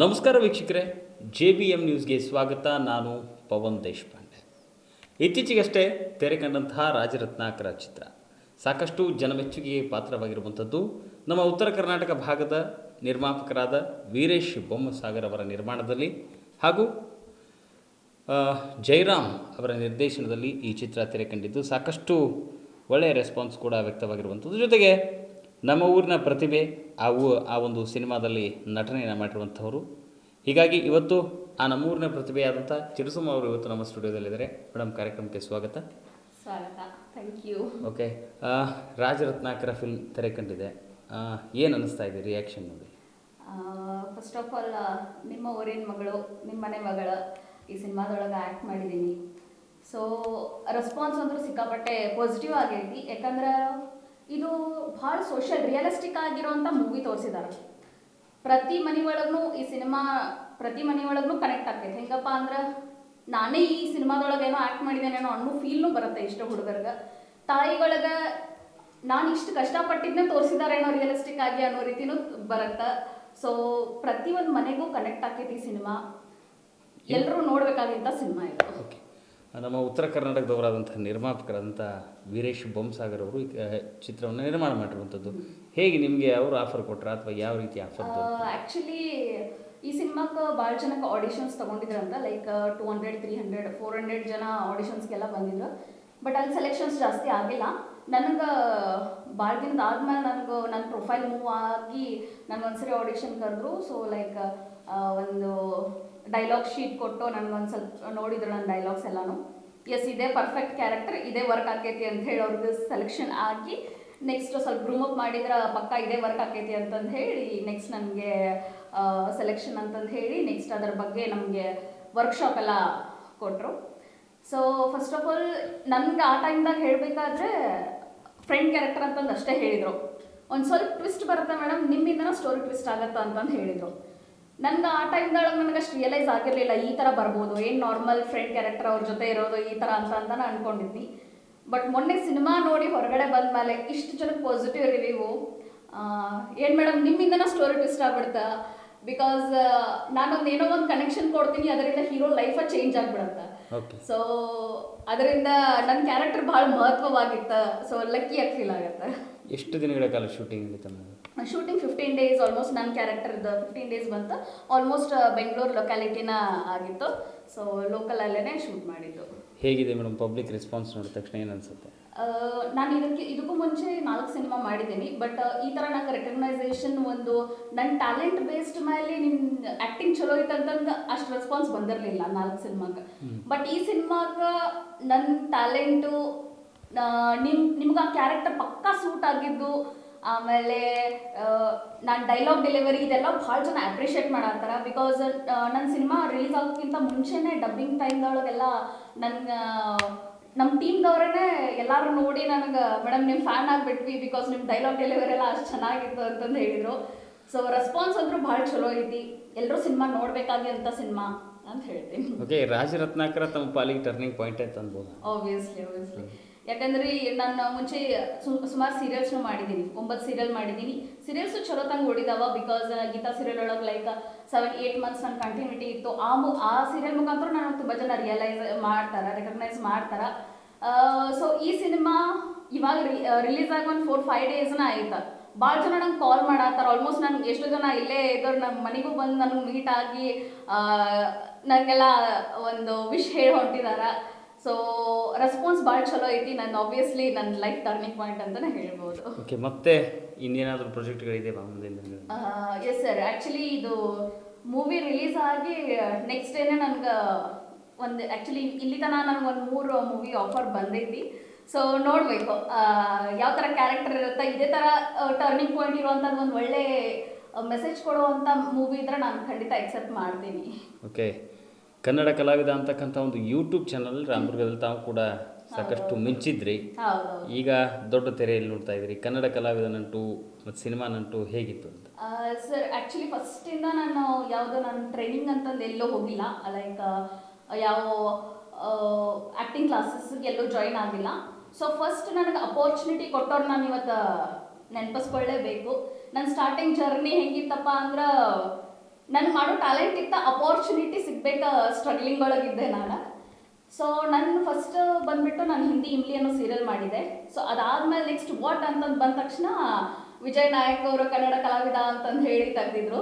ನಮಸ್ಕಾರ ವೀಕ್ಷಕರೇ, J B M ನ್ಯೂಸ್ಗೆ ಸ್ವಾಗತ. ನಾನು ಪವನ್ ದೇಶಪಾಂಡೆ. ಇತ್ತೀಚೆಗಷ್ಟೇ ತೆರೆ ಕಂಡಂತಹ ರಾಜರತ್ನಾಕರ ಚಿತ್ರ. ಸಾಕಷ್ಟು ಜನಮೆಚ್ಚುಗೆಗೆ ಪಾತ್ರವಾಗಿರುವಂಥದ್ದು ನಮ್ಮ ಉತ್ತರ ಕರ್ನಾಟಕ ಭಾಗದ ನಿರ್ಮಾಪಕರಾದ ವೀರೇಶ್ ಬೊಮ್ಮಸಾಗರ್ ಅವರ ನಿರ್ಮಾಣದಲ್ಲಿ ಹಾಗೂ ಜೈರಾಮ್ ಅವರ ನಿರ್ದೇಶನದಲ್ಲಿ ಈ ಚಿತ್ರ ತೆರೆ ಕಂಡಿದ್ದು ಸಾಕಷ್ಟು ಒಳ್ಳೆಯ ರೆಸ್ಪಾನ್ಸ್ ಕೂಡ ವ್ಯಕ್ತವಾಗಿರುವಂಥದ್ದು. ಜೊತೆಗೆ ನಮ್ಮ ಊರಿನ ಪ್ರತಿಭೆ ಆ ಊ ಆ ಒಂದು ಸಿನಿಮಾದಲ್ಲಿ ನಟನೆಯನ್ನು ಮಾಡಿರುವಂಥವರು. ಹೀಗಾಗಿ ಇವತ್ತು ಆ ನಮ್ಮೂರಿನ ಪ್ರತಿಭೆಯಾದಂಥ ಚಿರುಸುಮ ಅವರು ಇವತ್ತು ನಮ್ಮ ಸ್ಟುಡಿಯೋದಲ್ಲಿದ್ದಾರೆ. ಮೇಡಮ್ ಕಾರ್ಯಕ್ರಮಕ್ಕೆ ಸ್ವಾಗತ. ಸ್ವಾಗತ. Thank you okay. Rajaratnakara film ತೆರೆ ಕಂಡಿದೆ. ಏನು ಅನ್ನಿಸ್ತಾ ಇದೆ ರಿಯಾಕ್ಷನ್ ನೋಡಿ. ಫಸ್ಟ್ ಆಫ್ ಆಲ್ ನಿಮ್ಮ ಊರಿನ ಮಗಳು ನಿಮ್ಮ ಮನೆ ಮಗಳು ಈ ಸಿನಿಮಾದೊಳಗೆ ಆ್ಯಕ್ಟ್ ಮಾಡಿದ್ದೀನಿ. ಸೊ ರೆಸ್ಪಾನ್ಸ್ ಅಂದ್ರೆ ಸಿಕ್ಕಾಪಟ್ಟೆ ಪಾಸಿಟಿವ್ ಆಗೈತಿ ಯಾಕಂದ್ರೆ ಇದು ಭಾಳ ಸೋಷಿಯಲ್ ರಿಯಲಿಸ್ಟಿಕ್ ಆಗಿರೋಂಥ ಮೂವಿ ತೋರಿಸಿದ್ದಾರೆ ಪ್ರತಿ ಮನೆ ಒಳಗೂ ಈ ಸಿನಿಮಾ ಪ್ರತಿ ಮನೆ ಒಳಗೂ ಕನೆಕ್ಟ್ ಆಗ್ತೈತೆ. ಹೆಂಗಪ್ಪ ಅಂದ್ರೆ ನಾನೇ ಈ ಸಿನಿಮಾದೊಳಗೆ ಏನೋ ಆ್ಯಕ್ಟ್ ಮಾಡಿದ್ದೇನೇನೋ ಅನ್ನೋ ಫೀಲ್ನು ಬರುತ್ತೆ ಇಷ್ಟು ಹುಡುಗರಿಗೆ. ತಾಯಿಗಳಿಗೆ ನಾನು ಇಷ್ಟು ಕಷ್ಟಪಟ್ಟಿದ್ನೇ ತೋರಿಸಿದಾರೇನೋ ರಿಯಲಿಸ್ಟಿಕ್ ಆಗಿ ಅನ್ನೋ ರೀತಿನೂ ಬರುತ್ತೆ. ಸೊ ಪ್ರತಿಯೊಂದು ಮನೆಗೂ ಕನೆಕ್ಟ್ ಆಕೈತಿ ಈ ಸಿನಿಮಾ ಎಲ್ಲರೂ ನೋಡ್ಬೇಕಾಗಿಂತ ಸಿನಿಮಾ ಇದು. ನಮ್ಮ ಉತ್ತರ ಕರ್ನಾಟಕದವರಾದಂಥ ನಿರ್ಮಾಪಕರಾದಂಥ ವೀರೇಶ್ ಬೊಮ್ಸಾಗರ್ ಅವರು ಚಿತ್ರವನ್ನು ನಿರ್ಮಾಣ ಮಾಡಿರುವಂಥದ್ದು. ಹೇಗೆ ನಿಮಗೆ ಅವರು ಆಫರ್ ಕೊಟ್ರ ಅಥವಾ ಯಾವ ರೀತಿ ಆಫರ್ ಆ್ಯಕ್ಚುಲಿ ಈ ಸಿನಿಮಾಕ್ಕೆ ಭಾಳ ಜನಕ್ಕೆ auditions ತೊಗೊಂಡಿದ್ರಂತ like two hundred three hundred four hundred ಜನ ಆಡಿಷನ್ಸ್ಗೆಲ್ಲ ಬಂದಿದ್ರು. ಬಟ್ ಅಲ್ಲಿ ಸೆಲೆಕ್ಷನ್ಸ್ ಜಾಸ್ತಿ ಆಗಿಲ್ಲ. ನನಗೆ ಭಾಳ ದಿನದ ಆದ್ಮೇಲೆ ನನಗೆ ನನ್ನ ಪ್ರೊಫೈಲ್ ಮೂವ್ ಆಗಿ ನನಗೊಂದ್ಸರಿ ಆಡಿಷನ್ ಕರೆದ್ರು. ಸೊ ಲೈಕ್ ಒಂದು ಡೈಲಾಗ್ ಶೀಟ್ ಕೊಟ್ಟು ನನಗೊಂದು ಸ್ವಲ್ಪ ನೋಡಿದ್ರು ನನ್ನ ಡೈಲಾಗ್ಸ್ ಎಲ್ಲಾನು. ಎಸ್ ಇದೇ ಪರ್ಫೆಕ್ಟ್ ಕ್ಯಾರೆಕ್ಟರ್ ಇದೇ ವರ್ಕ್ ಆಕೈತಿ ಅಂತ ಹೇಳಿ ಅವ್ರದ್ದು ಸೆಲೆಕ್ಷನ್ ಆಗಿ ನೆಕ್ಸ್ಟ್ ಸ್ವಲ್ಪ ಗ್ರೂಮ್ ಅಪ್ ಮಾಡಿದ್ರೆ ಪಕ್ಕ ಇದೇ ವರ್ಕ್ ಆಕೈತಿ ಅಂತಂದು ಹೇಳಿ ನೆಕ್ಸ್ಟ್ ನನಗೆ ಸೆಲೆಕ್ಷನ್ ಅಂತಂದು ಹೇಳಿ ನೆಕ್ಸ್ಟ್ ಅದರ ಬಗ್ಗೆ ನಮಗೆ ವರ್ಕ್ಶಾಪ್ ಎಲ್ಲ ಕೊಟ್ಟರು ಸೊ ಫಸ್ಟ್ ಆಫ್ ಆಲ್ ನನಗೆ ಆ ಟೈಮ್ದಾಗ ಹೇಳಬೇಕಾದ್ರೆ ಫ್ರೆಂಡ್ ಕ್ಯಾರೆಕ್ಟರ್ ಅಂತಂದು ಅಷ್ಟೇ ಹೇಳಿದರು. ಒಂದು ಸ್ವಲ್ಪ ಟ್ವಿಸ್ಟ್ ಬರುತ್ತೆ ಮೇಡಮ್ ನಿಮ್ಮಿಂದನೂ ಸ್ಟೋರಿ ಟ್ವಿಸ್ಟ್ ಆಗುತ್ತೆ ಅಂತಂದು ಹೇಳಿದರು. ನನ್ಗೆ ಆ ಟೈಮ್ದೊಳಗೆ ನನಗೆ ಅಷ್ಟು ರಿಯಲೈಸ್ ಆಗಿರಲಿಲ್ಲ ಈ ಥರ ಬರ್ಬೋದು ಏನು ನಾರ್ಮಲ್ ಫ್ರೆಂಡ್ ಕ್ಯಾರೆಕ್ಟರ್ ಅವ್ರ ಜೊತೆ ಇರೋದು ಈ ಥರ ಅಂತ ಅಂತ ನಾನು ಅನ್ಕೊಂಡಿದ್ನಿ. ಬಟ್ ಮೊನ್ನೆ ಸಿನಿಮಾ ನೋಡಿ ಹೊರಗಡೆ ಬಂದ ಮೇಲೆ ಇಷ್ಟು ಜನಕ್ಕೆ ಪಾಸಿಟಿವ್ ರಿವ್ಯೂ ಏನು ಮೇಡಮ್ ನಿಮ್ಮಿಂದನೂ ಸ್ಟೋರಿ ಟ್ವಿಸ್ಟ್ ಆಗ್ಬಿಡುತ್ತಾ? ಬಿಕಾಸ್ ನಾನೊಂದು ಏನೋ ಒಂದು ಕನೆಕ್ಷನ್ ಕೊಡ್ತೀನಿ ಅದರಿಂದ ಹೀರೋ ಲೈಫ ಚೇಂಜ್ ಆಗ್ಬಿಡುತ್ತೆ. ಸೊ ಅದರಿಂದ ನನ್ನ ಕ್ಯಾರೆಕ್ಟರ್ ಭಾಳ ಮಹತ್ವವಾಗಿತ್ತ. ಸೊ ಲಕ್ಕಿಯಾಗಿ ಫೀಲ್ ಆಗುತ್ತೆ. ಎಷ್ಟು ದಿನಗಳ ಕಾಲ shooting shooting fifteen days almost ನನ್ನ ಕ್ಯಾರೆಕ್ಟರ್ದು ಫಿಫ್ಟೀನ್ ಡೇಸ್ ಬಂತು. ಆಲ್ಮೋಸ್ಟ್ ಬೆಂಗಳೂರು ಲೊಕ್ಯಾಲಿಟಿನ ಆಗಿತ್ತು. ಸೊ ಲೋಕಲಲ್ಲೇ ಶೂಟ್ ಮಾಡಿದ್ದು. ಹೇಗಿದೆ ಮೇಡಮ್ ಪಬ್ಲಿಕ್ ರೆಸ್ಪಾನ್ಸ್ ನೋಡಿದ ತಕ್ಷಣ ಏನು ಅನಿಸುತ್ತೆ? ನಾನು ಇದಕ್ಕೆ ಇದಕ್ಕೂ ಮುಂಚೆ ನಾಲ್ಕು ಸಿನಿಮಾ ಮಾಡಿದ್ದೀನಿ. ಬಟ್ ಈ ಥರ ನಂಗೆ ರೆಕಗ್ನೈಸೇಷನ್ ಒಂದು ನನ್ನ ಟ್ಯಾಲೆಂಟ್ ಬೇಸ್ಡ್ ಮೇಲೆ ನಿಮ್ಮ ಆ್ಯಕ್ಟಿಂಗ್ ಚಲೋ ಐತೆ ಅಂತಂದು ಅಷ್ಟು ರೆಸ್ಪಾನ್ಸ್ ಬಂದಿರಲಿಲ್ಲ ನಾಲ್ಕು ಸಿನಿಮಾಗೆ ಬಟ್ ಈ ಸಿನಿಮಾಗ ನನ್ನ ಟ್ಯಾಲೆಂಟು ನಿಮ್ಮ ನಿಮ್ಗೆ ಆ ಕ್ಯಾರೆಕ್ಟರ್ ಪಕ್ಕಾ ಸೂಟ್ ಆಗಿದ್ದು ಆಮೇಲೆ ನಾನು ಡೈಲಾಗ್ ಡೆಲಿವರಿ ಇದೆಲ್ಲ ಭಾಳ ಜನ ಅಪ್ರಿಷಿಯೇಟ್ ಮಾಡತ್ತಾರ ಬಿಕಾಸ್ ನನ್ನ ಸಿನಿಮಾ ರಿಲೀಸ್ ಆಗೋಕ್ಕಿಂತ ಮುಂಚೆನೇ ಡಬ್ಬಿಂಗ್ ಟೈಮ್ದೊಳಗೆಲ್ಲ ನನ್ನ ನಮ್ಮ ಟೀಮ್ದವ್ರೇ ಎಲ್ಲರೂ ನೋಡಿ ನನಗೆ ಮೇಡಮ್ ನಿಮ್ಮ ಫ್ಯಾನ್ ಆಗಿಬಿಟ್ವಿ ಬಿಕಾಸ್ ನಿಮ್ಮ ಡೈಲಾಗ್ ಡೆಲಿವರಿ ಎಲ್ಲ ಅಷ್ಟು ಚೆನ್ನಾಗಿತ್ತು ಅಂತಂದು ಹೇಳಿದರು. ಸೊ ರೆಸ್ಪಾನ್ಸ್ ಅಂದರೂ ಭಾಳ ಚಲೋ ಐತಿ. ಎಲ್ಲರೂ ಸಿನಿಮಾ ನೋಡಬೇಕಾಗಿ ಅಂತ ಸಿನಿಮಾ ಅಂತ ಹೇಳ್ತೀನಿ. ಓಕೆ ರಾಜರತ್ನಾಕರ ತಮ್ಮ ಪಾಲಿಗೆ ಟರ್ನಿಂಗ್ ಪಾಯಿಂಟ್ ಅಂತ ಅನ್ಬೋದು? ಆಬ್ವಿಯಸ್ಲಿ ಆಬ್ವಿಯಸ್ಲಿ ಯಾಕಂದ್ರೆ ನಾನು ಮುಂಚೆ ಸುಮಾರು ಸೀರಿಯಲ್ಸ್ನು ಮಾಡಿದ್ದೀನಿ ಒಂಬತ್ತು ಸೀರಿಯಲ್ ಮಾಡಿದ್ದೀನಿ ಸೀರಿಯಲ್ಸು ಚಲೋ ತಂಗೆ ಓಡಿದಾವ ಬಿಕಾಸ್ ಗೀತಾ ಸೀರಿಯಲ್ ಒಳಗೆ ಲೈಕ್ ಸೆವೆನ್ ಏಯ್ಟ್ ಮಂತ್ಸ್ ನನ್ನ ಕಂಟಿನ್ಯೂಟಿ ಇತ್ತು. ಆ ಮು, ಆ ಸೀರಿಯಲ್ ಮುಖಾಂತರ ನಾನು ತುಂಬ ಜನ ರಿಯಲೈಸ್ ಮಾಡ್ತಾರೆ ರೆಕಗ್ನೈಸ್ ಮಾಡ್ತಾರೆ. ಸೊ ಈ ಸಿನಿಮಾ ಇವಾಗ ರಿಲೀಸ್ ಆಗಿ ಒಂದು ಫೋರ್ ಫೈವ್ ಡೇಸ್ನ ಆಯ್ತು. ಭಾಳ ಜನ ನಂಗೆ ಕಾಲ್ ಮಾಡತ್ತಾರ. ಆಲ್ಮೋಸ್ಟ್ ನನ್ಗೆ ಎಷ್ಟು ಜನ ಇಲ್ಲೇ ಇದ್ದವ್ರು ನಮ್ಮ ಮನೆಗೂ ಬಂದು ನನಗೆ ಮೀಟ್ ಆಗಿ ನನಗೆಲ್ಲ ಒಂದು ವಿಶ್ ಹೇಳಿ ಹೊಂಟಿದಾರ. ಸೊ ರೆಸ್ಪಾನ್ಸ್ ಭಾಳ ಚಲೋ ಐತಿ. ನಾನು ಆಬ್ವಿಯಸ್ಲಿ ನನ್ನ ಲೈಫ್ ಟರ್ನಿಂಗ್ ಪಾಯಿಂಟ್ ಅಂತಲೇ ಹೇಳ್ಬೋದು. ಓಕೆ ಮತ್ತೆ ಇನ್ನೇನಾದರೂ ಪ್ರಾಜೆಕ್ಟ್ಗಳಿದೆ ಎಸ್ ಸರ್ ಆ್ಯಕ್ಚುಲಿ ಇದು ಮೂವಿ ರಿಲೀಸ್ ಆಗಿ ನೆಕ್ಸ್ಟ್ ಡೇನೇ ನನಗೆ ಒಂದು ಆ್ಯಕ್ಚುಲಿ ಇಲ್ಲಿ ತನಕ ನನಗೆ ಒಂದು ಮೂರು ಮೂವಿ ಆಫರ್ ಬಂದೈತಿ. ಸೊ ನೋಡಬೇಕು. ಯಾವ ಥರ ಕ್ಯಾರೆಕ್ಟರ್ ಇರುತ್ತೆ ಇದೇ ಥರ ಟರ್ನಿಂಗ್ ಪಾಯಿಂಟ್ ಇರುವಂಥದ್ದು ಒಂದು ಒಳ್ಳೆ ಮೆಸೇಜ್ ಕೊಡುವಂಥ ಮೂವಿ ಇದ್ರೆ ನಾನು ಖಂಡಿತ ಎಕ್ಸೆಪ್ಟ್ ಮಾಡ್ತೀನಿ. ಓಕೆ ಕನ್ನಡ ಕಲಾವಿದ ಅಂತಕ್ಕಂಥ ಒಂದು ಯೂಟ್ಯೂಬ್ ಚಾನಲ್ ರಾಮದುರ್ಗದಲ್ಲಿ ತಾವು ಕೂಡ ಸಾಕಷ್ಟು ಮಿಂಚಿದ್ರಿ. ಈಗ ದೊಡ್ಡ ತೆರೆಯಲ್ಲಿ ನೋಡ್ತಾ ಇದ್ರಿ ಕನ್ನಡ ಕಲಾವಿದ ನಂಟು ಮತ್ತು ಸಿನಿಮಾ ನಂಟು ಹೇಗಿತ್ತು ಅಂತ? ಸರ್ ಆ್ಯಕ್ಚುಲಿ ಫಸ್ಟಿಂದ ನಾನು ಯಾವುದೋ ನಾನು ಟ್ರೈನಿಂಗ್ ಅಂತಂದು ಎಲ್ಲೋ ಹೋಗಿಲ್ಲ. ಲೈಕ್ ಯಾವ ಆ್ಯಕ್ಟಿಂಗ್ ಕ್ಲಾಸಸ್ಗೆ ಎಲ್ಲೋ ಜಾಯಿನ್ ಆಗಿಲ್ಲ. ಸೊ ಫಸ್ಟ್ ನನಗೆ ಅಪೋರ್ಚುನಿಟಿ ಕೊಟ್ಟವ್ರು ನಾನು ಇವತ್ತು ನೆನಪಿಸ್ಕೊಳ್ಳೇಬೇಕು. ನನ್ನ ಸ್ಟಾರ್ಟಿಂಗ್ ಜರ್ನಿ ಹೆಂಗಿತ್ತಪ್ಪ ಅಂದ್ರೆ ನನ್ ಮಾಡೋ ಟ್ಯಾಲೆಂಟ್ ಇತ್ತ ಅಪಾರ್ಚುನಿಟಿ ಸಿಗ್ಬೇಕ ಸ್ಟ್ರಗ್ಲಿಂಗ್ ಒಳಗಿದ್ದೆ ನಾನು. ಸೊ ನನ್ನ ಫಸ್ಟ್ ಬಂದ್ಬಿಟ್ಟು ನಾನು ಹಿಂದಿ ಇಮ್ಲಿ ಅನ್ನೋ ಸೀರಿಯಲ್ ಮಾಡಿದೆ. ಸೊ ಅದಾದ್ಮೇಲೆ ನೆಕ್ಸ್ಟ್ ವಾಟ್ ಅಂತಂದು ಬಂದ ತಕ್ಷಣ ವಿಜಯ್ ನಾಯಕ್ ಅವರು ಕನ್ನಡ ಕಲಾವಿದ ಅಂತಂದು ಹೇಳಿ ತೆಗೆದಿದ್ರು.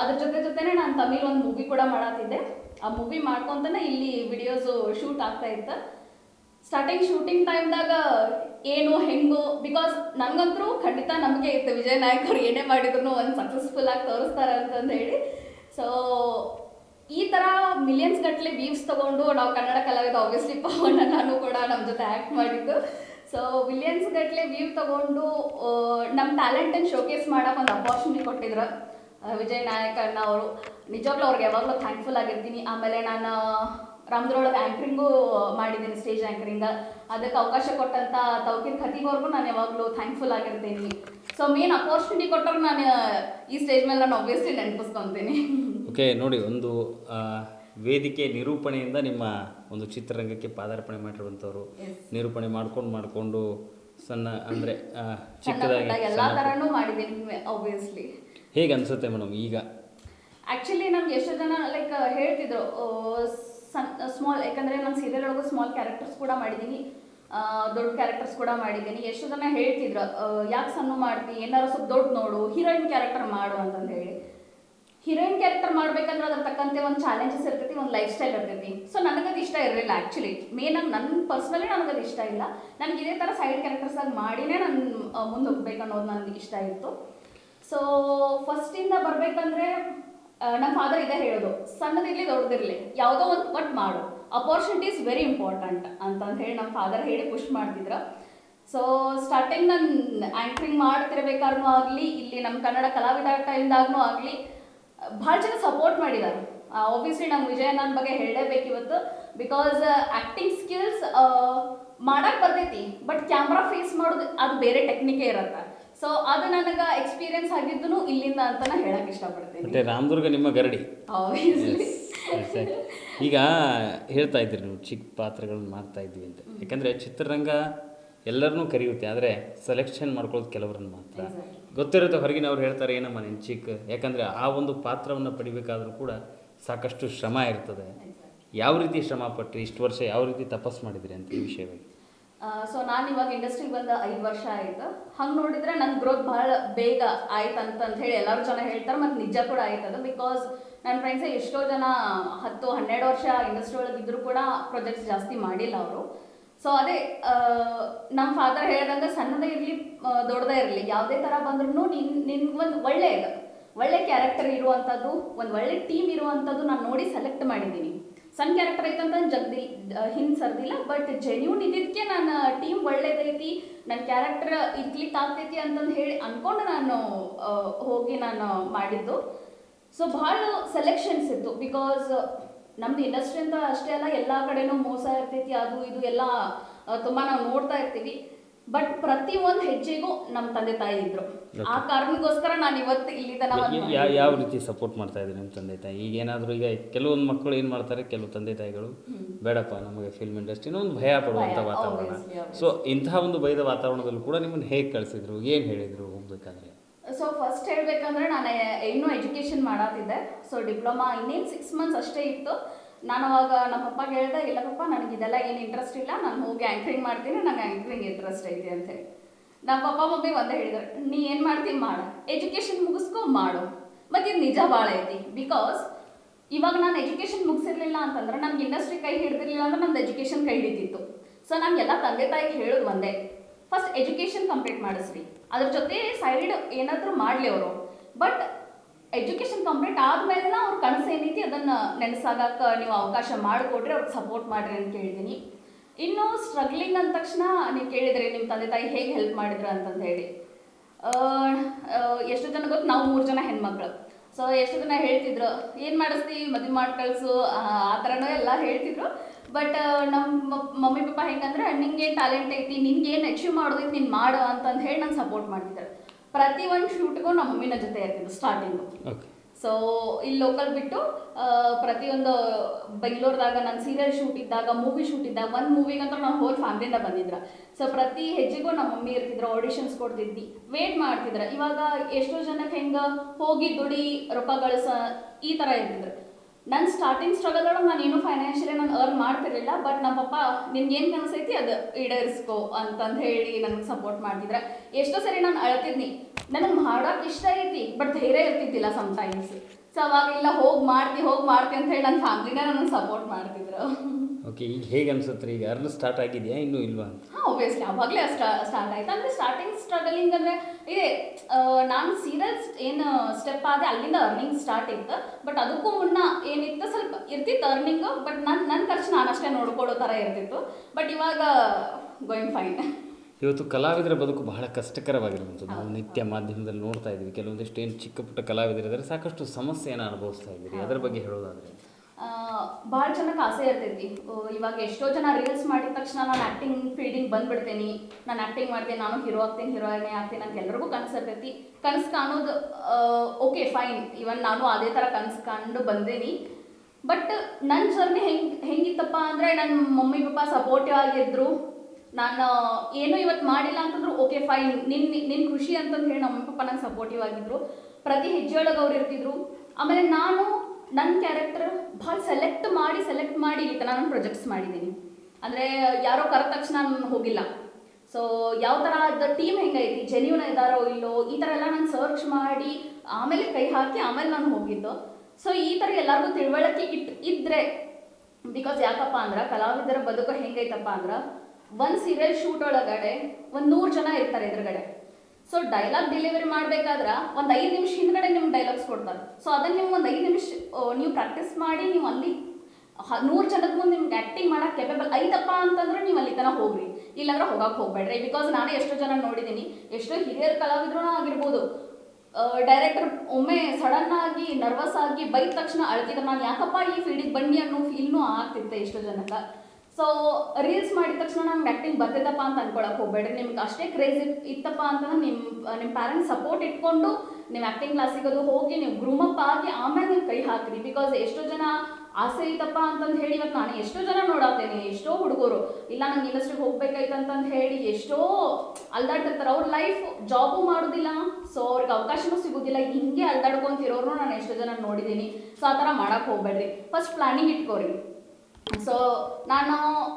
ಅದ್ರ ಜೊತೆ ಜೊತೆನೆ ನಾನು ತಮಿಳ್ ಒಂದು ಮೂವಿ ಕೂಡ ಮಾಡತ್ತಿದ್ದೆ ಆ ಮೂವಿ ಮಾಡ್ಕೊಂತಾನೆ ಇಲ್ಲಿ ವಿಡಿಯೋಸು ಶೂಟ್ ಆಗ್ತಾ ಇತ್ತು. ಸ್ಟಾರ್ಟಿಂಗ್ ಶೂಟಿಂಗ್ ಟೈಮ್ದಾಗ ಏನು, ಹೆಂಗೋ ಬಿಕಾಸ್ ನನಗಂತರೂ ಖಂಡಿತ ನಂಬಿಕೆ ಇತ್ತು. ವಿಜಯ್ ನಾಯಕ್ ಅವ್ರು ಏನೇ ಮಾಡಿದ್ರು ಒಂದು ಸಕ್ಸಸ್ಫುಲ್ ಆಗಿ ತೋರಿಸ್ತಾರೆ ಅಂತಂದು ಹೇಳಿ. ಸೊ ಈ ಥರ ಮಿಲಿಯನ್ಸ್ ಗಟ್ಟಲೆ ವ್ಯೂಸ್ ತಗೊಂಡು ನಾವು ಕನ್ನಡ ಕಲಾವಿದ ಆಬ್ವಿಯಸ್ಲಿ ಪವನ ನಾನು ಕೂಡ ನಮ್ಮ ಜೊತೆ ಆ್ಯಕ್ಟ್ ಮಾಡಿದ್ದು. ಸೊ ಮಿಲಿಯನ್ಸ್ ಗಟ್ಟಲೆ ವ್ಯೂ ತಗೊಂಡು ನಮ್ಮ ಟ್ಯಾಲೆಂಟನ್ನು ಶೋಕೇಸ್ ಮಾಡೋಕೆ ಒಂದು ಅಪಾರ್ಚುನಿಟಿ ಕೊಟ್ಟಿದ್ರು ವಿಜಯ್ ನಾಯಕ್ ಅಣ್ಣ ಅವರು. ನಿಜವಾಗ್ಲೂ ಅವ್ರಿಗೆ ಯಾವಾಗಲೂ ಥ್ಯಾಂಕ್ಫುಲ್ ಆಗಿರ್ತೀನಿ. ಆಮೇಲೆ ನಾನು ರಾಮದ್ರೊಳಗೆ ಆ್ಯಂಕರಿಂಗು ಮಾಡಿದ್ದೀನಿ ಸ್ಟೇಜ್ ಆ್ಯಂಕರಿಂಗ್ ಅದಕ್ಕೆ ಅವಕಾಶ ಕೊಟ್ಟಂಥ ತೌಕಿರ್ ಖತೀವ್ರಿಗೂ ನಾನು ಯಾವಾಗಲೂ ಥ್ಯಾಂಕ್ಫುಲ್ ಆಗಿರ್ತೀನಿ. ಸೊ ಮೇನ್ ಅಪೋರ್ಚುನಿಟಿ ಕೊಟ್ಟರು ನಾನು ಈ ಸ್ಟೇಜ್ ಮೇಲೆ ನಾನು ಆಬ್ವಿಯಸ್ಲಿ ನೆನಪಿಸ್ಕೊತೀನಿ. ಓಕೆ ನೋಡಿ ಒಂದು ವೇದಿಕೆ ನಿರೂಪಣೆಯಿಂದ ನಿಮ್ಮ ಒಂದು ಚಿತ್ರರಂಗಕ್ಕೆ ಪಾದಾರ್ಪಣೆ ಮಾಡಿರುವಂಥವ್ರು. ನಿರೂಪಣೆ ಮಾಡ್ಕೊಂಡು ಮಾಡಿಕೊಂಡು ಸಣ್ಣ ಅಂದರೆ ಚಿಕ್ಕದಾಗಿ ಎಲ್ಲ ಥರನೂ ಮಾಡಿದ್ದೀನಿ ಆಬ್ವಿಯಸ್ಲಿ ಹೇಗೆ ಅನ್ಸುತ್ತೆ ಮೇಡಮ್ ಈಗ? ಆ್ಯಕ್ಚುಲಿ ನಮ್ಗೆ ಎಷ್ಟೋ ಜನ ಲೈಕ್ ಹೇಳ್ತಿದ್ರು ಸಣ್ಣ ಸ್ಮಾಲ್ ಯಾಕಂದರೆ ನಾನು ಸೀರಿಯಲ್ ಒಳಗೂ ಸ್ಮಾಲ್ ಕ್ಯಾರೆಕ್ಟರ್ಸ್ ಕೂಡ ಮಾಡಿದ್ದೀನಿ ದೊಡ್ಡ ಕ್ಯಾರೆಕ್ಟರ್ಸ್ ಕೂಡ ಮಾಡಿದ್ದೀನಿ ಎಷ್ಟು ಜನ ಹೇಳ್ತಿದ್ರು ಯಾಕೆ ಸಣ್ಣ ಮಾಡ್ತೀನಿ ಏನಾರು ಸ್ವಲ್ಪ ದೊಡ್ಡ ನೋಡು ಹೀರೋಯಿನ್ ಕ್ಯಾರೆಕ್ಟರ್ ಮಾಡು ಅಂತಂದು ಹೇಳಿ. ಹೀರೋಯಿನ್ ಕ್ಯಾರೆಕ್ಟರ್ ಮಾಡ್ಬೇಕಂದ್ರೆ ಅದ್ರ ತಕ್ಕಂತೆ ಒಂದು ಚಾಲೆಂಜಸ್ ಇರ್ತೈತಿ, ಒಂದು ಲೈಫ್ ಸ್ಟೈಲ್ ಇರ್ತೈತಿ. ಸೊ ನನಗದು ಇಷ್ಟ ಇರಲಿಲ್ಲ ಆ್ಯಕ್ಚುಲಿ ಮೇನ್ ಆಗಿ ನನ್ನ ಪರ್ಸ್ನಲಿ ನನಗದು ಇಷ್ಟ ಇಲ್ಲ. ನನಗೆ ಇದೇ ಥರ ಸೈಡ್ ಕ್ಯಾರೆಕ್ಟರ್ಸ್ ಆಗಿ ಮಾಡಿನೇ ನಾನು ಮುಂದೆ ಹೋಗ್ಬೇಕು ಅನ್ನೋದು ನನಗೆ ಇಷ್ಟ ಇತ್ತು. ಸೊ ಫಸ್ಟಿಂದ ಬರ್ಬೇಕಂದ್ರೆ ನಮ್ಮ ಫಾದರ್ ಇದೇ ಹೇಳೋದು, ಸಣ್ಣದಿರ್ಲಿ ದೊಡ್ಡದಿರ್ಲಿ, ಯಾವುದೋ ಒಂದು ಒಟ್ಟು ಮಾಡು. ಅಪರ್ಚುನಿಟಿ ಇಸ್ ವೆರಿ ಇಂಪಾರ್ಟೆಂಟ್ ಅಂತಂದು ಹೇಳಿ ನಮ್ಮ ಫಾದರ್ ಹೇಳಿ ಪುಷ್ ಮಾಡ್ತಿದ್ರು. ಸೊ ಸ್ಟಾರ್ಟಿಂಗ್ ನಾನು ಆ್ಯಂಕರಿಂಗ್ ಮಾಡ್ತಿರ್ಬೇಕಾದ್ರೂ ಆಗಲಿ, ಇಲ್ಲಿ ನಮ್ಮ ಕನ್ನಡ ಕಲಾವಿದ ಟೈಮ್ದಾಗೂ ಆಗಲಿ, ಭಾಳ ಜನ ಸಪೋರ್ಟ್ ಮಾಡಿದ್ದಾರೆ ಆಬ್ವಿಯಸ್ಲಿ ನಮ್ಮ ವಿಜಯ ನನ್ನ ಬಗ್ಗೆ ಹೇಳಲೇಬೇಕು ಇವತ್ತು ಬಿಕಾಸ್ ಆ್ಯಕ್ಟಿಂಗ್ ಸ್ಕಿಲ್ಸ್ ಮಾಡಕ್ಕೆ ಬರ್ತೈತಿ ಬಟ್ ಕ್ಯಾಮ್ರಾ ಫೇಸ್ ಮಾಡೋದು, ಅದು ಬೇರೆ ಟೆಕ್ನಿಕೇ ಇರುತ್ತೆ. ಸೊ ಅದು ನನಗೆ ಎಕ್ಸ್ಪೀರಿಯನ್ಸ್ ಆಗಿದ್ದು ಇಲ್ಲಿಂದ ಅಂತ ಹೇಳಕ್ ಇಷ್ಟಪಡ್ತೀನಿ. ಮತ್ತೆ ರಾಮದುರ್ಗ ನಿಮ್ಮ ಗರಡಿ. ಈಗ ಹೇಳ್ತಾ ಇದ್ರಿ ನೀವು ಚಿಕ್ಕ ಪಾತ್ರಗಳನ್ನ ಮಾಡ್ತಾ ಇದ್ವಿ ಅಂತ. ಯಾಕಂದರೆ ಚಿತ್ರರಂಗ ಎಲ್ಲರನ್ನೂ ಕರೆಯುತ್ತೆ ಆದರೆ ಸೆಲೆಕ್ಷನ್ ಮಾಡ್ಕೊಳ್ಳೋದು ಕೆಲವರನ್ನ ಮಾತ್ರ. ಗೊತ್ತಿರುತ್ತೆ ಹೊರಗಿನ ಅವ್ರು ಹೇಳ್ತಾರೆ ಏನಮ್ಮ ನಿನ್ನ ಚಿಕ್ಕ? ಯಾಕಂದರೆ ಆ ಒಂದು ಪಾತ್ರವನ್ನು ಪಡಿಬೇಕಾದ್ರೂ ಕೂಡ ಸಾಕಷ್ಟು ಶ್ರಮ ಇರ್ತದೆ. ಯಾವ ರೀತಿ ಶ್ರಮ ಪಟ್ರಿ ಇಷ್ಟು ವರ್ಷ ಯಾವ ರೀತಿ ತಪಸ್ಸು ಮಾಡಿದ್ರಿ ಅಂತ ಈ ವಿಷಯವಾಗಿ? ಸೊ ನಾನು ಇವಾಗ ಇಂಡಸ್ಟ್ರಿಗೆ ಬಂದ ಐದು ವರ್ಷ ಆಯ್ತು. ಹಂಗೆ ನೋಡಿದರೆ ನನ್ನ ಗ್ರೋತ್ ಭಾಳ ಬೇಗ ಆಯ್ತು ಅಂತಂತ ಹೇಳಿ ಎಲ್ಲರೂ ಜನ ಹೇಳ್ತಾರೆ, ಮತ್ತು ನಿಜ ಕೂಡ ಆಯ್ತದ ಬಿಕಾಸ್ ನನ್ನ ಫ್ರೆಂಡ್ಸ್ ಎಷ್ಟೋ ಜನ ಹತ್ತು, ಹನ್ನೆರಡು ವರ್ಷ ಇಂಡಸ್ಟ್ರಿ ಒಳಗೆ ಇದ್ರೂ ಕೂಡ ಪ್ರಾಜೆಕ್ಟ್ಸ್ ಜಾಸ್ತಿ ಮಾಡಿಲ್ಲ ಅವರು. ಸೊ ಅದೇ ನಮ್ಮ ಫಾದರ್ ಹೇಳ್ದಂಗೆ ಸಣ್ಣದೇ ಇರಲಿ ದೊಡ್ಡದೇ ಇರಲಿ. ಯಾವುದೇ ಥರ ಬಂದ್ರೂ ನಿನ್ ನಿನ್ಗೊಂದು ಒಳ್ಳೆಯದು ಒಳ್ಳೆ ಕ್ಯಾರೆಕ್ಟರ್ ಇರುವಂಥದ್ದು ಒಂದು ಒಳ್ಳೆ ಟೀಮ್ ಇರುವಂಥದ್ದು ನಾನು ನೋಡಿ ಸೆಲೆಕ್ಟ್ ಮಾಡಿದ್ದೀನಿ ಸಣ್ಣ ಕ್ಯಾರೆಕ್ಟರ್ ಐತೆ ಅಂತ ಜಗ್ದಿ ಹಿಂದೆ ಸರ್ದಿಲ್ಲ ಬಟ್ ಜೆನ್ಯೂನ್ ಇದ್ದಿದ್ದಕ್ಕೆ ನನ್ನ ಟೀಮ್ ಒಳ್ಳೇದೈತಿ ನನ್ನ ಕ್ಯಾರೆಕ್ಟರ್ ಇರ್ಲಿಕ್ಕೆ ಆಗ್ತೈತಿ ಅಂತಂದು ಹೇಳಿ ಅನ್ಕೊಂಡು ನಾನು ಹೋಗಿ ನಾನು ಮಾಡಿದ್ದು. ಸೊ ಭಾಳ ಸೆಲೆಕ್ಷನ್ಸ್ ಇತ್ತು ಬಿಕಾಸ್ ನಮ್ದು ಇಂಡಸ್ಟ್ರಿ ಅಂತ ಅಷ್ಟೇ ಅಲ್ಲ, ಎಲ್ಲ ಕಡೆನೂ ಮೋಸ ಇರ್ತೈತಿ, ಅದು ಇದು ಎಲ್ಲ ತುಂಬಾ ನಾವು ನೋಡ್ತಾ ಇರ್ತೀವಿ. ಬಟ್ ಪ್ರತಿ ಒಂದು ಹೆಜ್ಜೆಗೂ ನಮ್ಮ ತಂದೆ ತಾಯಿ ಇದ್ರು. ಆ ಕಾರಣಕ್ಕೋಸ್ಕರ ನಾನು ಇವತ್ತು ಇಲ್ಲಿ ತನಕ ಒಂದ್ ಯಾ- ಯಾ- ಯಾವ ರೀತಿ ಸಪೋರ್ಟ್ ಮಾಡ್ತಾ ಇದ್ದೀನಿ ನಿಮ್ಮ ತಂದೆ ತಾಯಿ? ಈಗ ಏನಾದರೂ ಈಗ ಕೆಲವೊಂದು ಮಕ್ಕಳು ಏನು ಮಾಡ್ತಾರೆ ಕೆಲವು ತಂದೆ ತಾಯಿಗಳು ಬೇಡಪ್ಪ ನಮಗೆ ಫಿಲ್ಮ್ ಇಂಡಸ್ಟ್ರಿನ ಒಂದು ಭಯ ಪಡುವಂಥ ವಾತಾವರಣ. ಸೊ ಇಂತಹ ಒಂದು ಭಯದ ವಾತಾವರಣದಲ್ಲೂ ಕೂಡ ನಿಮ್ಮನ್ನು ಹೇಗೆ ಕಳಿಸಿದ್ರು? ಏನು ಹೇಳಿದರು ಹೋಗ್ಬೇಕಾದ್ರೆ? ಸೊ ಫಸ್ಟ್ ಹೇಳಬೇಕಂದ್ರೆ ನಾನು ಇನ್ನೂ ಎಜುಕೇಷನ್ ಮಾಡತ್ತಿದ್ದೆ ಸೊ ಡಿಪ್ಲೊಮಾ ಇನ್ನೇನು ಸಿಕ್ಸ್ ಮಂತ್ಸ್ ಅಷ್ಟೇ ಇತ್ತು. ನಾನು ಅವಾಗ ನಮ್ಮ ಪಪ್ಪಾಗೆ ಹೇಳ್ದೆ, ಇಲ್ಲ ಪಪ್ಪ, ನನಗೆ ಇದೆಲ್ಲ ಏನು ಇಂಟ್ರೆಸ್ಟ್ ಇಲ್ಲ, ನಾನು ಹೋಗಿ ಆ್ಯಂಕರಿಂಗ್ ಮಾಡ್ತೀನಿ, ನಂಗೆ ಆ್ಯಂಕರಿಂಗ್ ಇಂಟ್ರೆಸ್ಟ್ ಐತೆ ಅಂತ ಹೇಳಿ. ನಮ್ಮ ಪಪ್ಪ ಮಮ್ಮಿ ಒಂದೇ ಹೇಳಿದ್ರು, ನೀ ಏನು ಮಾಡ್ತೀನಿ ಮಾಡು ಎಜುಕೇಷನ್ ಮುಗಿಸ್ಕೊ ಮಾಡು. ಮತ್ತು ಇದು ನಿಜ ಭಾಳ ಐತಿ ಬಿಕಾಸ್ ಇವಾಗ ನಾನು ಎಜುಕೇಷನ್ ಮುಗಿಸಿರ್ಲಿಲ್ಲ ಅಂತಂದ್ರೆ ನಮ್ಗೆ ಇಂಡಸ್ಟ್ರಿ ಕೈ ಹಿಡ್ದಿರ್ಲಿಲ್ಲ ಅಂದ್ರೆ ನಮ್ದು ಎಜುಕೇಷನ್ ಕೈ ಹಿಡಿತಿತ್ತು. ಸೊ ನಮಗೆಲ್ಲ ತಂದೆ ತಾಯಿಗೆ ಹೇಳೋದು ಒಂದೇ ಫಸ್ಟ್ ಎಜುಕೇಷನ್ ಕಂಪ್ಲೀಟ್ ಮಾಡಿಸ್ರಿ. ಅದ್ರ ಜೊತೆ ಸೈಡ್ ಏನಾದರೂ ಮಾಡಲಿ ಅವರು. ಬಟ್ ಎಜುಕೇಷನ್ ಕಂಪ್ಲೀಟ್ ಆದ್ಮೇಲೆ ಅವ್ರ ಕನಸು ಏನೈತಿ ಅದನ್ನು ನೆನೆಸಾಗಕ್ಕೆ ನೀವು ಅವಕಾಶ ಮಾಡಿಕೊಡ್ರಿ ಅವ್ರಿಗೆ ಸಪೋರ್ಟ್ ಮಾಡಿರಿ ಅಂತ ಕೇಳಿದ್ದೀನಿ ಇನ್ನು ಸ್ಟ್ರಗ್ಲಿಂಗ್ ಅಂದ ತಕ್ಷಣ ನೀವು ಕೇಳಿದ್ರಿ ನಿಮ್ಮ ತಂದೆ ತಾಯಿ ಹೇಗೆ ಹೆಲ್ಪ್ ಮಾಡಿದ್ರು ಅಂತಂದು ಹೇಳಿ. ಎಷ್ಟು ಜನ ಗೊತ್ತು ನಾವು ಮೂರು ಜನ ಹೆಣ್ಮಕ್ಳು. ಸೊ ಎಷ್ಟು ಜನ ಹೇಳ್ತಿದ್ರು, ಏನು ಮಾಡಿಸ್ತಿ, ಮದುವೆ ಮಾಡಿ ಕಳಿಸು, ಆ ಥರನೂ ಎಲ್ಲ ಹೇಳ್ತಿದ್ರು. ಬಟ್ ನಮ್ಮ ಮಮ್ಮಿ, ಪಪ್ಪ ಹೆಂಗಂದ್ರೆ ನಿಂಗೆ ಟ್ಯಾಲೆಂಟ್ ಐತಿ ನಿನ್ಗೆ ಏನು ಅಚೀವ್ ಮಾಡೋದೈತಿ, ನೀನು ಮಾಡು ಅಂತಂದು ಹೇಳಿ ನಂಗೆ ಸಪೋರ್ಟ್ ಮಾಡ್ತಿದ್ದಾರೆ. ಪ್ರತಿ ಒಂದು ಶೂಟ್ಗೂ ನಮ್ಮ ಮಮ್ಮಿನ ಜೊತೆ ಇರ್ತಿದ್ದು ಸ್ಟಾರ್ಟಿಂಗು ಸೊ ಇಲ್ಲಿ ಲೋಕಲ್ ಬಿಟ್ಟು ಆ, ಪ್ರತಿಯೊಂದು ಬೆಂಗಳೂರದಾಗ ನನ್ನ ಸೀರಿಯಲ್ ಶೂಟ್ ಇದ್ದಾಗ ಮೂವಿ ಶೂಟ್ ಇದ್ದಾಗ ಒಂದು ಮೂವಿಗಂತೂ ನಾವು ಹೋಲ್ ಫ್ಯಾಮಿಲಿಯಿಂದ ಬಂದಿದ್ರ. ಸೊ ಪ್ರತಿ ಹೆಜ್ಜೆಗೂ ನಮ್ಮ ಮಮ್ಮಿ ಇರ್ತಿದ್ರು ಆಡಿಷನ್ಸ್ ಕೊಡ್ತಿದ್ವಿ. ವೇಟ್ ಮಾಡ್ತಿದ್ರ. ಇವಾಗ ಎಷ್ಟೋ ಜನಕ್ಕೆ ಹೆಂಗೆ ಹೋಗಿ ದುಡಿ ರೊಕ್ಕ ಗಳಿಸ ಈ ಥರ ಇರ್ತಿದ್ರು. ನನ್ನ ಸ್ಟಾರ್ಟಿಂಗ್ ಸ್ಟ್ರಗಲ್ ಒಳಗೆ ನಾನು ಏನು ಫೈನಾನ್ಷಿಯಲಿ ನಾನು ಅರ್ನ್ ಮಾಡ್ತಿರ್ಲಿಲ್ಲ ಬಟ್ ನಮ್ಮ ಪಪ್ಪ, ನಿನ್ಗೆ ಏನು ಕನಸೈತಿ ಅದು ಈಡೇರಿಸ್ಕೋ ಅಂತಂದು ಹೇಳಿ ನನಗೆ ಸಪೋರ್ಟ್ ಮಾಡ್ತಿದ್ರ. ಎಷ್ಟೋ ಸರಿ ನಾನು ಅಳ್ತಿದ್ನಿ. ನನಗೆ ಮಾಡೋಕೆ ಇಷ್ಟ ಐತಿ ಬಟ್ ಧೈರ್ಯ ಇರ್ತಿದ್ದಿಲ್ಲ ಸಮ್ಟೈಮ್ಸ್ ಸೊ, ಅವಾಗ ಇಲ್ಲ, ಹೋಗಿ ಮಾಡ್ತಿ ಹೋಗಿ ಮಾಡ್ತಿ ಅಂತ ಹೇಳಿ ನನ್ನ ಫ್ಯಾಮ್ಲಿನೇ ನನಗೆ ಸಪೋರ್ಟ್ ಮಾಡ್ತಿದ್ರು. ಓಕೆ ಈಗ ಹೇಗೆ ಅನ್ಸುತ್ತೆ ರೀ? ಈಗ ಅರ್ನ್ ಸ್ಟಾರ್ಟ್ ಆಗಿದೆಯಾ ಇನ್ನೂ ಇಲ್ವಾ ಹಾಂ ಒಬ್ವಿಯಸ್ಲಿ ಅವಾಗಲೇ ಸ್ಟಾರ್ಟ್ ಆಯ್ತು. ಅಂದರೆ ಸ್ಟಾರ್ಟಿಂಗ್ ಸ್ಟ್ರಗಲಿಂಗ್ ಅಂದರೆ ಇದೆ ನಾನು ಸೀರಿಯಸ್ ಏನು ಸ್ಟೆಪ್ ಆದೆ ಅಲ್ಲಿಂದ ಅರ್ನಿಂಗ್ ಸ್ಟಾರ್ಟ್ ಇತ್ತು. ಬಟ್ ಅದಕ್ಕೂ ಮುನ್ನ ಏನಿತ್ತು ಸ್ವಲ್ಪ ಇರ್ತಿತ್ತು ಅರ್ನಿಂಗು ಬಟ್ ನನ್ನ ನನ್ನ ಖರ್ಚು ನಾನು ಅಷ್ಟೇ ನೋಡ್ಕೊಳ್ಳೋ ಥರ ಇರ್ತಿತ್ತು. ಬಟ್ ಇವಾಗ ಗೋಯಿಂಗ್ ಫೈನ್ ಇವತ್ತು ಕಲಾವಿದರ ಬದುಕು ಬಹಳ ಕಷ್ಟಕರವಾಗಿರುವಂಥದ್ದು. ನಾವು ನಿತ್ಯ ಮಾಧ್ಯಮದಲ್ಲಿ ನೋಡ್ತಾ ಇದ್ದೀವಿ. ಕೆಲವೊಂದಿಷ್ಟು ಏನು ಚಿಕ್ಕ ಪುಟ್ಟ ಕಲಾವಿದರಿದ್ದಾರೆ ಸಾಕಷ್ಟು ಸಮಸ್ಯೆಯನ್ನು ಅನುಭವಿಸ್ತಾ ಇದ್ದೀರಿ. ಅದರ ಬಗ್ಗೆ ಹೇಳೋದಾದರೆ. ಭಾಳ ಜನಕ್ಕೆ ಆಸೆ ಇರ್ತೈತಿ. ಇವಾಗ ಎಷ್ಟೋ ಜನ ರೀಲ್ಸ್ ಮಾಡಿದ ತಕ್ಷಣ ನಾನು ಆ್ಯಕ್ಟಿಂಗ್ ಫೀಲ್ಡಿಂಗ್ ಬಂದ್ಬಿಡ್ತೇನೆ. ನಾನು ಆ್ಯಕ್ಟಿಂಗ್ ಮಾಡ್ತೀನಿ ನಾನು ಹೀರೋ ಆಗ್ತೀನಿ ಹೀರೋಯಿನೇ ಆಗ್ತೀನಿ ಅಂತ ಎಲ್ಲರಿಗೂ ಕನಸು ಇರ್ತೈತಿ. ಕನಸು ಕಾಣೋದು ಓಕೆ ಫೈನ್ ಇವನ್ ನಾನು ಅದೇ ಥರ ಕನಸು ಕಂಡು ಬಂದೇನಿ. ಬಟ್ ನನ್ನ ಜರ್ನಿ ಹೆಂಗೆ, ಹೆಂಗಿತ್ತಪ್ಪ ಅಂದರೆ ನನ್ನ ಮಮ್ಮಿ, ಪಪ್ಪ ಸಪೋರ್ಟಿವ್ ಆಗಿದ್ರು. ನಾನು ಏನು ಇವತ್ತು ಮಾಡಿಲ್ಲ ಅಂತಂದ್ರು ಓಕೆ ಫೈನ್ ನಿನ್ನ ನಿನ್ನ ಖುಷಿ ಅಂತಂದು ಹೇಳಿ ನಮ್ಮ ಪಪ್ಪ ನಂಗೆ ಸಪೋರ್ಟಿವ್ ಆಗಿದ್ದರು ಪ್ರತಿ ಹೆಜ್ಜೆಯೊಳಗೆ ಅವ್ರು ಇರ್ತಿದ್ರು. ಆಮೇಲೆ ನಾನು ನನ್ನ ಕ್ಯಾರೆಕ್ಟರ್ ಭಾಳ ಸೆಲೆಕ್ಟ್ ಮಾಡಿ ಸೆಲೆಕ್ಟ್ ಮಾಡಿ ಇಲ್ಲಿ ನಾನು ಪ್ರೊಜೆಕ್ಟ್ಸ್ ಮಾಡಿದ್ದೀನಿ ಅಂದರೆ ಯಾರೋ ಕರೆದ ತಕ್ಷಣ ನಾನು ಹೋಗಿಲ್ಲ. ಸೊ ಯಾವ ಥರ ಅದು ಟೀಮ್ ಹೆಂಗೈತಿ ಜೆನ್ಯೂನ್ ಇದ್ದಾರೋ ಇಲ್ಲೋ, ಈ ಥರ ಎಲ್ಲ ನಾನು ಸರ್ಚ್ ಮಾಡಿ, ಆಮೇಲೆ ಕೈ ಹಾಕಿ ಆಮೇಲೆ ನಾನು ಹೋಗಿದ್ದು. ಸೊ ಈ ಥರ ಎಲ್ಲರಿಗೂ ತಿಳುವಳಿಕೆ ಇಟ್, ಇದ್ರೆ ಬಿಕಾಸ್ ಯಾಕಪ್ಪ ಅಂದ್ರೆ ಕಲಾವಿದರ ಬದುಕು ಹೆಂಗೈತಪ್ಪ ಅಂದ್ರೆ, ಒಂದು ಸೀರಿಯಲ್ ಶೂಟ್ ಒಳಗಡೆ ಒಂದು ನೂರು ಜನ ಇರ್ತಾರೆ ಎದುರುಗಡೆ. ಸೊ ಡೈಲಾಗ್ ಡೆಲಿವರಿ ಮಾಡಬೇಕಾದ್ರೆ ಒಂದು ಐದು ನಿಮಿಷ ಹಿಂದ್ಗಡೆ ನಿಮ್ಗೆ ಡೈಲಾಗ್ಸ್ ಕೊಡ್ತಾರೆ. ಸೊ ಅದನ್ನು ನೀವು ಒಂದು ಐದು ನಿಮಿಷ ನೀವು ಪ್ರಾಕ್ಟೀಸ್ ಮಾಡಿ, ನೀವು ಅಲ್ಲಿ ನೂರು ಜನದ ಮುಂದೆ ನಿಮ್ಗೆ ಆ್ಯಕ್ಟಿಂಗ್ ಮಾಡಕ್ಕೆ ಕೆಪೇಬಲ್ ಐತಪ್ಪ ಅಂತಂದ್ರೆ ನೀವು ಅಲ್ಲಿ ತನಕ ಹೋಗ್ರಿ. ಇಲ್ಲಾಂದ್ರೆ ಹೋಗಕ್ಕೆ ಹೋಗ್ಬೇಡ್ರಿ. ಬಿಕಾಸ್ ನಾನೇ ಎಷ್ಟೋ ಜನ ನೋಡಿದ್ದೀನಿ ಎಷ್ಟೋ ಹಿರಿಯರ್ ಕಲಾವಿದ್ರು ಆಗಿರ್ಬೋದು. ಡೈರೆಕ್ಟರ್ ಒಮ್ಮೆ ಸಡನ್ ಆಗಿ ನರ್ವಸ್ ಆಗಿ, ಬೈದ ತಕ್ಷಣ ಅಳ್ತಿದ್ರು. ನಾನು ಯಾಕಪ್ಪ ಈ ಫೀಲ್ಡಿಗೆ ಬನ್ನಿ ಅನ್ನೋ ಫೀಲ್ನೂ ಆಗ್ತಿತ್ತು ಎಷ್ಟೋ ಜನಕ್ಕೆ. ಸೊ ರೀಲ್ಸ್ ಮಾಡಿದ ತಕ್ಷಣ ನಂಗೆ ಆ್ಯಕ್ಟಿಂಗ್ ಬರ್ತಿದ್ದಪ್ಪ ಅಂತ ಅನ್ಕೊಳಕ್ಕೆ ಹೋಗ್ಬೇಡ್ರಿ. ನಿಮ್ಗೆ ಅಷ್ಟೇ ಕ್ರೇಜ್ ಇತ್ತಪ್ಪ ಅಂತಂದ್ರೆ ನಿಮ್ಮ ನಿಮ್ಮ ಪ್ಯಾರೆಂಟ್ಸ್ ಸಪೋರ್ಟ್ ಇಟ್ಕೊಂಡು ನೀವು ಆ್ಯಕ್ಟಿಂಗ್ ಅದು ಹೋಗಿ ನೀವು ಗ್ರೂಮಪ್ ಆಗಿ ಆಮೇಲೆ ನೀವು ಕೈ ಹಾಕ್ರಿ. ಬಿಕಾಸ್ ಎಷ್ಟೋ ಜನ ಆಸೆ ಐತಪ್ಪ ಅಂತಂದು ಹೇಳಿ ಇವತ್ತು ನಾನು ಎಷ್ಟೋ ಜನ ನೋಡಾತೇನೆ ಎಷ್ಟೋ ಹುಡುಗರು. ಇಲ್ಲ, ನಂಗೆ ಇಂಡಸ್ಟ್ರಿಗೆ ಹೋಗ್ಬೇಕಾಯ್ತು ಅಂತಂದು ಹೇಳಿ ಎಷ್ಟೋ ಅಲ್ದಾಡ್ತಿರ್ತಾರೆ. ಅವ್ರ ಲೈಫ್ ಜಾಬು ಮಾಡೋದಿಲ್ಲ. ಸೊ ಅವ್ರಿಗೆ ಅವಕಾಶನೂ ಸಿಗೋದಿಲ್ಲ. ಹಿಂಗೆ ಅಲ್ದಾಡ್ಕೊಂತಿರೋರು ನಾನು ಎಷ್ಟೋ ಜನ ನೋಡಿದ್ದೀನಿ ಸೊ ಆ ಥರ ಮಾಡೋಕ್ಕೆ ಹೋಗ್ಬೇಡ್ರಿ. First planning ಇಟ್ಕೋರಿ. ಸೊ ನಾನು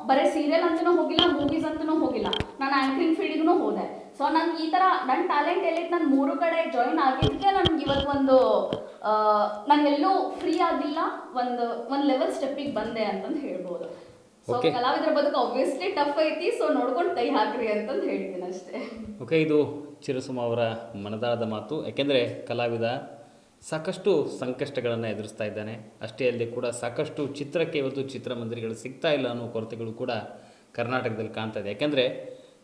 ಬರೀ ಸೀರಿಯಲ್ ಅಂತಲೂ ಹೋಗಿಲ್ಲ ಮೂವೀಸ್ ಅಂತಲೂ ಹೋಗಿಲ್ಲ. ನಾನು ಸೊ ನಂಗೆ ಈ ಥರ ನನ್ನ ಟ್ಯಾಲೆಂಟ್ ಎಲ್ಲಿ ನಾನು ಮೂರು ಕಡೆ ಜಾಯಿನ್ ಆಗಿದ್ದಕ್ಕೆ ನನಗೆ ಇವತ್ತು ಒಂದು ನಾನು ಎಲ್ಲೂ ಫ್ರೀ ಆಗಿಲ್ಲ ಒಂದು ಒಂದು ಲೆವೆಲ್ ಸ್ಟೆಪ್ಪಿಗೆ ಬಂದೆ ಅಂತಂದು ಹೇಳ್ಬೋದು. ಸೊ. ಕಲಾವಿದರ ಬದುಕು ಆಬ್ವಿಯಸ್ಲಿ ಟಫ್ ಐತಿ ಸೊ ನೋಡ್ಕೊಂಡು ಕೈ ಹಾಕ್ರಿ ಅಂತಂದು ಹೇಳ್ತೀನಿ ಅಷ್ಟೇ. ಓಕೆ ಇದು ಚಿರಸುಮ ಅವರ ಮನದಾಳದ ಮಾತು. ಯಾಕೆಂದರೆ ಕಲಾವಿದ ಸಾಕಷ್ಟು ಸಂಕಷ್ಟಗಳನ್ನು ಎದುರಿಸ್ತಾ ಇದ್ದಾನೆ. ಅಷ್ಟೇ ಅಲ್ಲದೆ ಕೂಡ ಸಾಕಷ್ಟು ಚಿತ್ರಕ್ಕೆ ಇವತ್ತು ಚಿತ್ರಮಂದಿರಗಳು ಸಿಗ್ತಾ ಇಲ್ಲ ಅನ್ನೋ ಕೊರತೆಗಳು ಕೂಡ ಕರ್ನಾಟಕದಲ್ಲಿ ಕಾಣ್ತಾ ಇದೆ. ಯಾಕೆಂದರೆ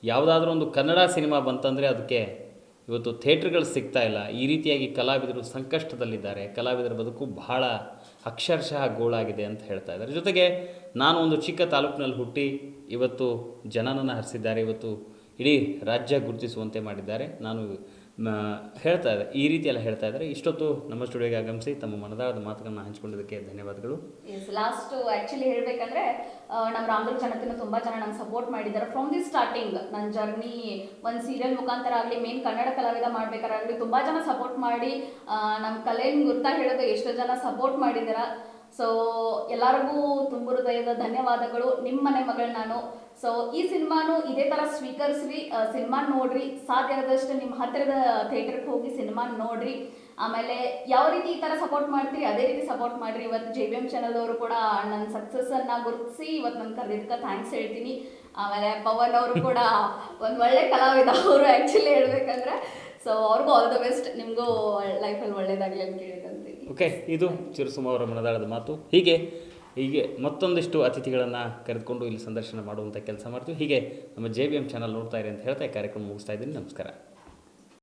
ಯಾವುದಾದ್ರೂ ಒಂದು ಕನ್ನಡ ಸಿನಿಮಾ ಬಂತಂದರೆ ಅದಕ್ಕೆ ಇವತ್ತು ಥೇಟ್ರ್ಗಳು ಸಿಗ್ತಾ ಇಲ್ಲ. ಈ ರೀತಿಯಾಗಿ ಕಲಾವಿದರು ಸಂಕಷ್ಟದಲ್ಲಿದ್ದಾರೆ. ಕಲಾವಿದರ ಬದುಕು ಬಹಳ ಅಕ್ಷರಶಃ ಗೋಳಾಗಿದೆ ಅಂತ ಹೇಳ್ತಾ ಇದ್ದಾರೆ. ಜೊತೆಗೆ ನಾನು ಒಂದು ಚಿಕ್ಕ ತಾಲೂಕಿನಲ್ಲಿ ಹುಟ್ಟಿ ಇವತ್ತು ಜನನನ್ನು ಹರಿಸಿದ್ದಾರೆ. ಇವತ್ತು ಇಡೀ ರಾಜ್ಯ ಗುರುತಿಸುವಂತೆ ಮಾಡಿದ್ದಾರೆ. ನಾನು ಹೇಳ್ತಾ ಇದೆ ಈ ರೀತಿ ಎಲ್ಲ ಹೇಳ್ತಾ ಇದ್ದಾರೆ. ಇಷ್ಟೊತ್ತು ನಮ್ಮ ಸ್ಟುಡಿಯೋಗೆ ಆಗಮಿಸಿ ತಮ್ಮ ಮನದಾಳದ ಮಾತುಗಳನ್ನು ಹಂಚಿಕೊಂಡಿದ್ದಕ್ಕೆ ಧನ್ಯವಾದಗಳು. ಲಾಸ್ಟ್ ಆ್ಯಕ್ಚುಲಿ ಹೇಳಬೇಕಂದ್ರೆ ನಮ್ಮ ರಾಮದುರ್ಗ ಜನತೆನ ತುಂಬ ಜನ ನಂಗೆ ಸಪೋರ್ಟ್ ಮಾಡಿದ್ದಾರೆ. ಫ್ರಮ್ ದಿ ಸ್ಟಾರ್ಟಿಂಗ್ ನನ್ನ ಜರ್ನಿ ಒಂದು ಸೀರಿಯಲ್ ಮುಖಾಂತರ ಆಗಲಿ ಮೇನ್ ಕನ್ನಡ ಕಲಾವಿದ ಮಾಡ್ಬೇಕಾರಾಗಲಿ ತುಂಬ ಜನ ಸಪೋರ್ಟ್ ಮಾಡಿ ನಮ್ಮ ಕಲೆಯನ್ನು ಗುರ್ತಾ ಹೇಳೋದು ಎಷ್ಟೋ ಜನ ಸಪೋರ್ಟ್ ಮಾಡಿದಾರ ಸೊ ಎಲ್ಲರಿಗೂ ತುಂಬ ಹೃದಯದ ಧನ್ಯವಾದಗಳು. ನಿಮ್ಮ ಮನೆ ಮಗಳು ನಾನು. ಸೊ ಈ ಸಿನಿಮಾನು ಇದೇ ಥರ ಸ್ವೀಕರಿಸ್ರಿ. ಸಿನಿಮಾ ನೋಡ್ರಿ. ಸಾಧ್ಯ ಆದಷ್ಟು ನಿಮ್ಮ ಹತ್ತಿರದ ಥಿಯೇಟರ್ಗೆ ಹೋಗಿ ಸಿನಿಮಾ ನೋಡ್ರಿ. ಆಮೇಲೆ ಯಾವ ರೀತಿ ಈ ಥರ ಸಪೋರ್ಟ್ ಮಾಡ್ತೀರಿ, ಅದೇ ರೀತಿ ಸಪೋರ್ಟ್ ಮಾಡ್ರಿ. ಇವತ್ತು ಜೆ ಬಿ ಎಂ ಚಾನಲ್ದವರು ಕೂಡ ನನ್ನ ಸಕ್ಸಸ್ಸನ್ನು ಗುರುತಿಸಿ ಇವತ್ತು ನನ್ನ ಕರೆದಿದ್ದಕ್ಕೆ ಥ್ಯಾಂಕ್ಸ್ ಹೇಳ್ತೀನಿ. ಆಮೇಲೆ ಪವನ್ ಅವರು ಕೂಡ ಒಂದು ಒಳ್ಳೆ ಕಲಾವಿದ ಅವರು ಆ್ಯಕ್ಚುಲಿ ಹೇಳ್ಬೇಕಂದ್ರೆ. ಸೊ ಅವ್ರಿಗೂ ಆಲ್ ದ ಬೆಸ್ಟ್ ನಿಮಗೂ ಲೈಫಲ್ಲಿ ಒಳ್ಳೇದಾಗಲಿ ಅಂತ ಕೇಳಿದಂತೀನಿ ಓಕೆ, ಇದು ಚಿರುಸುಮ ಅವರ ಮನದಾಳದ ಮಾತು. ಹೀಗೆ ಹೀಗೆ ಮತ್ತೊಂದಿಷ್ಟು ಅತಿಥಿಗಳನ್ನು ಕರೆದುಕೊಂಡು ಇಲ್ಲಿ ಸಂದರ್ಶನ ಮಾಡುವಂಥ ಕೆಲಸ ಮಾಡ್ತೀವಿ. ಹೀಗೆ ನಮ್ಮ ಜೆ ಬಿ ಎಂ ಚಾನಲ್ ನೋಡ್ತಾ ಇರಿ ಅಂತ ಹೇಳ್ತಾ ಕಾರ್ಯಕ್ರಮ ಮುಗಿಸ್ತಾ ಇದ್ದೀನಿ. ನಮಸ್ಕಾರ.